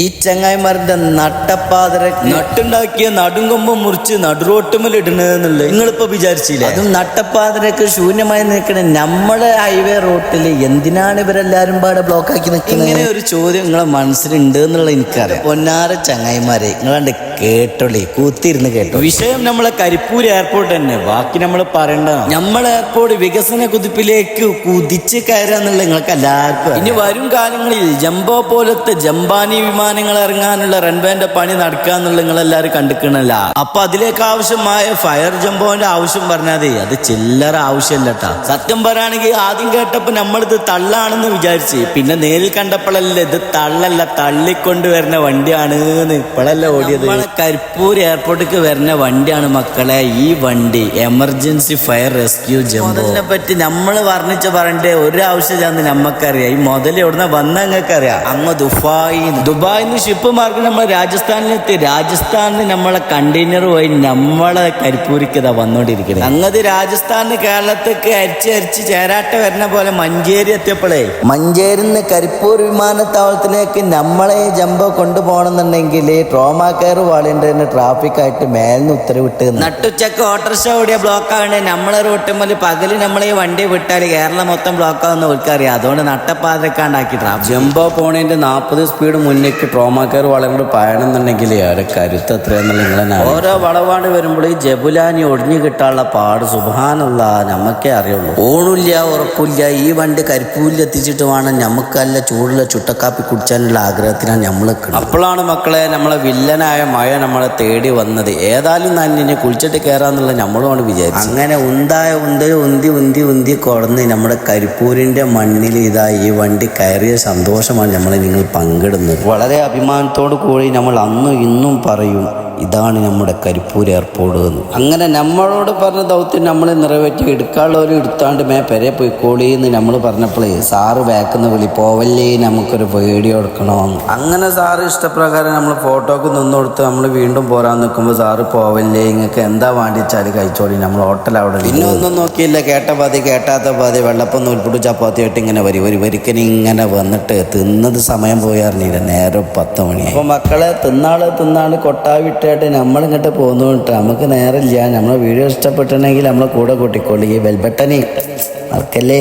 ഈ ചങ്ങായിമാരുടെ നട്ടപ്പാതര നട്ടുണ്ടാക്കിയ നടുങ്കൊമ്പം മുറിച്ച് നടുറോട്ടുമൽ ഇടണെന്നുള്ളത് നിങ്ങളിപ്പോ വിചാരിച്ചില്ല? അതും നട്ടപ്പാതരക്ക് ശൂന്യമായി നിൽക്കണ നമ്മുടെ ഹൈവേ റോട്ടിൽ എന്തിനാണ് ഇവരെല്ലാരും പാടെ ബ്ലോക്ക് ആക്കി നിൽക്കുന്നത്? ഇങ്ങനെ ഒരു ചോദ്യം നിങ്ങളെ മനസ്സിലുണ്ട് എന്നുള്ളത് എനിക്കറിയാം. പൊന്നാറ ചങ്ങായിമാരെ നിങ്ങളണ്ട് കേട്ടോളി കൂത്തിരുന്ന് കേട്ടോ വിഷയം നമ്മളെ കരിപ്പൂർ എയർപോർട്ട് തന്നെ. ബാക്കി നമ്മൾ പറയണ്ട. നമ്മളെ എയർപോർട്ട് വികസന കുതിപ്പിലേക്ക് കുതിച്ച് കയറാന്നുള്ള നിങ്ങൾക്ക് എല്ലാവർക്കും ഇനി വരും കാലങ്ങളിൽ ജംബോ പോലത്തെ ജംബാനി വിമാനങ്ങൾ ഇറങ്ങാനുള്ള റൺവേന്റെ പണി നടക്കാന്നുള്ള നിങ്ങൾ എല്ലാവരും കണ്ടിക്കണല്ല അപ്പൊ അതിലേക്ക് ആവശ്യമായ ഫയർ ജംബോന്റെ ആവശ്യം പറഞ്ഞാതെ അത് ചില്ലറ ആവശ്യമല്ല. സത്യം പറയുകയാണെങ്കിൽ ആദ്യം കേട്ടപ്പോ നമ്മളിത് തള്ളാണെന്ന് വിചാരിച്ച് പിന്നെ നേരിൽ കണ്ടപ്പോഴല്ലേ ഇത് തള്ളല്ല തള്ളിക്കൊണ്ട് വരുന്ന വണ്ടിയാണ് ഇപ്പോഴല്ല ഓടിയത്. കരിപ്പൂർ എയർപോർട്ടിലേക്ക് വരുന്ന വണ്ടിയാണ് മക്കളെ ഈ വണ്ടി. എമർജൻസി ഫയർ റെസ്ക്യൂ ജംബോനെ അതിനെ പറ്റി നമ്മൾ വർണിച്ച് പറഞ്ഞിട്ട് ഒരു ആവശ്യം നമ്മക്കറിയാം. ഈ മുതൽ എവിടുന്ന വന്ന അങ്ങക്കറിയാം അങ്ങ് ദുബായി ദുബായിൽ നിന്ന് ഷിപ്പ് മാർഗം നമ്മൾ രാജസ്ഥാനിലെത്തി. രാജസ്ഥാനിൽ നമ്മളെ കണ്ടെയ്നർ പോയി നമ്മളെ കരിപ്പൂരിക്ക് ഇതാ വന്നോണ്ടിരിക്കുന്നത്. അങ്ങത് രാജസ്ഥാനിൽ കേരളത്തേക്ക് അരിച്ച് അരിച്ച് ചേരാട്ട വരുന്ന പോലെ മഞ്ചേരി എത്തിയപ്പോഴേ മഞ്ചേരി നിന്ന് കരിപ്പൂർ വിമാനത്താവളത്തിലേക്ക് നമ്മളെ ജംബോ കൊണ്ടുപോകണമെന്നുണ്ടെങ്കിൽ ട്രോമാ കെയർ വാളിന്റെ ട്രാഫിക് ആയിട്ട് മേലിന് ഉത്തരവിട്ട് നട്ടുച്ചക്ക് ഓട്ടോറിക്ഷ ഓടിയ ബ്ലോക്ക് ആണ് നമ്മളെ റൂട്ട് മുതൽ പകൽ നമ്മളെ ഈ വണ്ടി വിട്ടാൽ കേരളം മൊത്തം ബ്ലോക്ക് ആവുന്ന ഓർക്കറിയാം അതുകൊണ്ട് നട്ടപ്പാതിരക്കാണ്ടാക്കി ട്രാഫിക്. ജംബോ പോണേന്റെ നാൽപ്പത് സ്പീഡ് മുന്നേക്ക് ട്രോമാക്കാർ വളരെ പായണമെന്നുണ്ടെങ്കിൽ അവരെ കരുത്ത് എത്രയെന്നുള്ള നിങ്ങളെ ഓരോ വളവാണ് വരുമ്പോൾ ഈ ജബുലാനി ഒടിഞ്ഞു കിട്ടാനുള്ള പാട് സുബാനുള്ള നമുക്കേ അറിയുള്ളൂ. ഓണില്ല ഉറപ്പില്ല ഈ വണ്ടി കരിപ്പൂരിൽ എത്തിച്ചിട്ട് വേണം നമുക്ക് നല്ല ചൂടുള്ള ചുട്ടക്കാപ്പി കുടിച്ചാനുള്ള ആഗ്രഹത്തിനാണ് നമ്മൾ അപ്പോഴാണ് മക്കളെ നമ്മളെ വില്ലനായ മഴ നമ്മളെ തേടി വന്നത്. ഏതായാലും ഇനി കുളിച്ചിട്ട് കയറാന്നുള്ള നമ്മളുമാണ് വിചാരിച്ചത് അങ്ങനെ ഉണ്ടായ ഉന്തൽ ഉന്തി ഉന്തി ഉന്തി കൊടന്ന് നമ്മുടെ കരിപ്പൂരിന്റെ മണ്ണിൽ ഇതാ ഈ വണ്ടി കയറിയ സന്തോഷമാണ് നമ്മളെ നിങ്ങൾ പങ്കിടുന്നത്. വളരെ അഭിമാനത്തോടു കൂടി നമ്മൾ അന്നും ഇന്നും പറയും. ഇതാണ് നമ്മുടെ കരിപ്പൂർ എയർപോർട്ട് എന്ന്. അങ്ങനെ നമ്മളോട് പറഞ്ഞ ദൗത്യം നമ്മൾ നിറവേറ്റി ഒരു എടുത്താണ്ട് മേ പെരെ പോയിക്കോളി എന്ന് നമ്മൾ പറഞ്ഞപ്പോഴേ സാറ് വേക്കുന്ന വിളി പോവല്ലേ നമുക്കൊരു പേടി കൊടുക്കണമെന്ന് അങ്ങനെ സാറ് ഇഷ്ടപ്രകാരം നമ്മൾ ഫോട്ടോക്ക് നിന്ന് കൊടുത്ത് നമ്മൾ വീണ്ടും പോരാൻ നിൽക്കുമ്പോൾ സാറ് പോവല്ലേ നിങ്ങൾക്ക് എന്താ വേണ്ടിച്ചാൽ കഴിച്ചോളി നമ്മൾ ഹോട്ടൽ അവിടെ പിന്നെ ഒന്നും നോക്കിയില്ല കേട്ട പാതി കേട്ടാത്ത പാതി വെള്ളപ്പം നൂൽപ്പുട്ട് ചപ്പാത്തിയായിട്ട് ഇങ്ങനെ വരി ഒരു വരിക്കന് ഇങ്ങനെ വന്നിട്ട് തിന്നത് സമയം പോയാറിഞ്ഞില്ല നേരെ പത്ത് മണി അപ്പോൾ മക്കളെ തിന്നാൾ തിന്നാൾ കൊട്ടാവിട്ടായിട്ട് നമ്മളിങ്ങോട്ട് പോകുന്നു കേട്ടോ. നമുക്ക് നേരമില്ല. നമ്മളെ വീഡിയോ ഇഷ്ടപ്പെട്ടിട്ടുണ്ടെങ്കിൽ നമ്മളെ കൂടെ കൂട്ടിക്കോളി. ഈ ബെൽബട്ടനെ മറക്കല്ലേ?